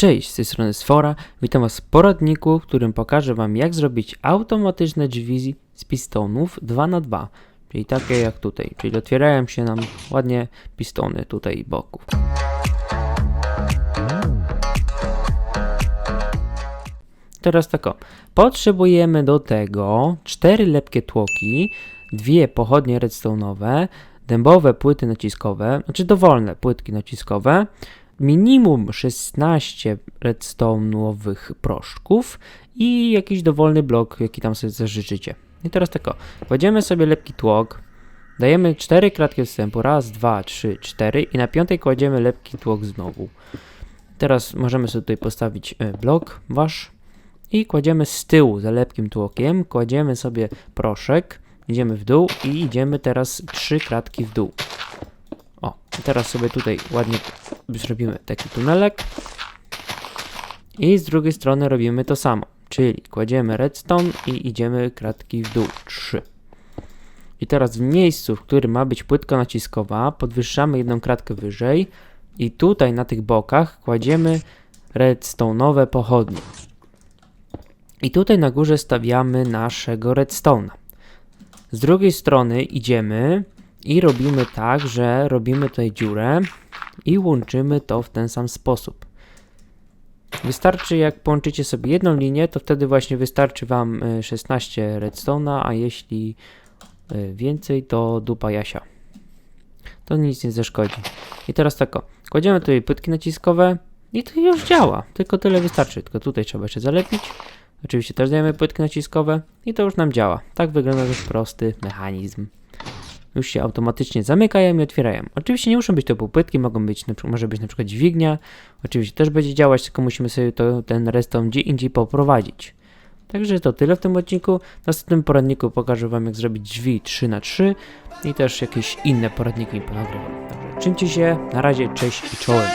Cześć, z tej strony Sfora. Witam Was w poradniku, w którym pokażę Wam jak zrobić automatyczne drzwi z pistonów 2 na 2 czyli takie jak tutaj, czyli otwierają się nam ładnie pistony tutaj boków. Teraz tak o. Potrzebujemy do tego cztery lepkie tłoki, dwie pochodnie redstone'owe, dębowe płyty naciskowe, znaczy dowolne płytki naciskowe, minimum 16 redstone'owych proszków i jakiś dowolny blok, jaki tam sobie zażyczycie. I teraz tak. Kładziemy sobie lepki tłok, dajemy 4 kratki wstępu, raz, dwa, trzy, cztery i na piątej kładziemy lepki tłok znowu. Teraz możemy sobie tutaj postawić e, blok wasz i kładziemy z tyłu za lepkim tłokiem, kładziemy sobie proszek, idziemy w dół i idziemy teraz trzy kratki w dół. Teraz sobie tutaj ładnie zrobimy taki tunelek i z drugiej strony robimy to samo, czyli kładziemy redstone i idziemy kratki w dół, trzy. I teraz w miejscu, w którym ma być płytka naciskowa, podwyższamy jedną kratkę wyżej i tutaj na tych bokach kładziemy redstone'owe pochodnie. I tutaj na górze stawiamy naszego redstone'a. Z drugiej strony idziemy i robimy tak, że robimy tutaj dziurę i łączymy to w ten sam sposób. Wystarczy, jak połączycie sobie jedną linię, to wtedy właśnie wystarczy Wam y, 16 redstone'a, a jeśli y, więcej, to dupa Jasia. To nic nie zaszkodzi. I teraz tak kładziemy tutaj płytki naciskowe i to już działa. Tylko tyle wystarczy. Tylko tutaj trzeba jeszcze zalepić. Oczywiście też dajemy płytki naciskowe i to już nam działa. Tak wygląda też prosty mechanizm. Już się automatycznie zamykają i otwierają. Oczywiście nie muszą być to półpłytki, mogą być, może być na przykład dźwignia. Oczywiście też będzie działać, tylko musimy sobie to, ten redstone gdzie indziej poprowadzić. Także to tyle w tym odcinku. W następnym poradniku pokażę Wam jak zrobić drzwi 3 na 3 i też jakieś inne poradniki ponagrywam. Także czymcie się, na razie, cześć i czołem.